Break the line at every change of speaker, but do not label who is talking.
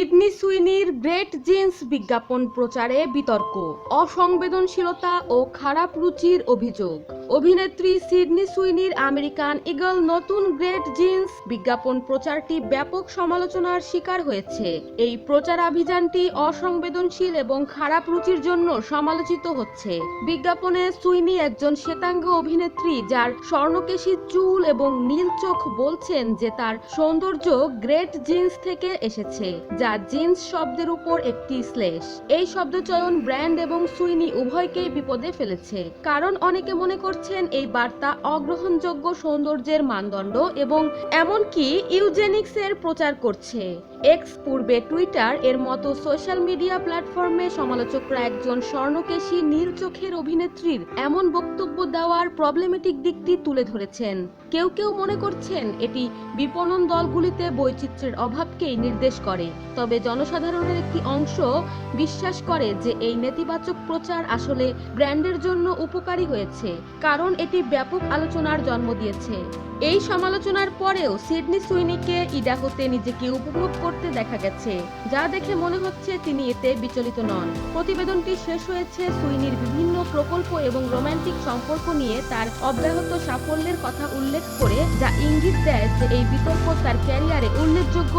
Sydney সুইনির great jeans বিজ্ঞাপন প্রচারে বিতর্ক অসংবেদনশীলতা ও খারাপ রুচির অভিযোগ। অভিনেত্রী সিডনি সুইনির আমেরিকান ইগল নতুন গ্রেট জিন্স বিজ্ঞাপন প্রচারটি ব্যাপক সমালোচনার শিকার হয়েছে। এই প্রচারাভিযানটি অসংবেদনশীল এবং খারাপ রুচির জন্য সমালোচিত হচ্ছে। বিজ্ঞাপনে সুইনি একজন শ্বেতাঙ্গ অভিনেত্রী যার স্বর্ণকেশী চুল এবং নীল চোখ বলছেন যে তার সৌন্দর্য গ্রেট জিন্স থেকে এসেছে, যা জিন্স শব্দের উপর একটি স্লেশ এই শব্দচয়ন ব্র্যান্ড এবং সুইনি উভয়কেই বিপদে ফেলেছে। কারণ অনেকে মনে করছেন এই বার্তা অগ্রহণযোগ্য সৌন্দর্যের মানদণ্ড এবং এমনকি ইউজেনিক্সের প্রচার করছে। এক্স পূর্বে টুইটার এর মতো সোশ্যাল মিডিয়া প্ল্যাটফর্মে সমালোচকরা একজন স্বর্ণকেশী নীল চোখের অভিনেত্রীর এমন বক্তব্য দেওয়ার প্রবলেমেটিক দিকটি তুলে ধরেছেন। কেউ কেউ মনে করছেন এটি বিপণন দলগুলিতে বৈচিত্র্যের অভাবকেই নির্দেশ করে। তবে জনসাধারণের একটি অংশ বিশ্বাস করে যে এই নেতিবাচক প্রচার আসলে ব্র্যান্ডের জন্য উপকারী হয়েছে। কারণ এটি ব্যাপক আলোচনার জন্ম দিয়েছে। এই সমালোচনার পরেও সিডনি সুইনিকে ইডাহোতে নিজেকে উপভোগ করতে দেখা গেছে, যা দেখে মনে হচ্ছে তিনি এতে বিচলিত নন। প্রতিবেদনটি শেষ হয়েছে সুইনির বিভিন্ন প্রকল্প এবং রোমান্টিক সম্পর্ক নিয়ে তার অব্যাহত সাফল্যের কথা উল্লেখ করে, যা ইঙ্গিত দেয় যে এই বিতর্ক তার ক্যারিয়ারে উল্লেখযোগ্য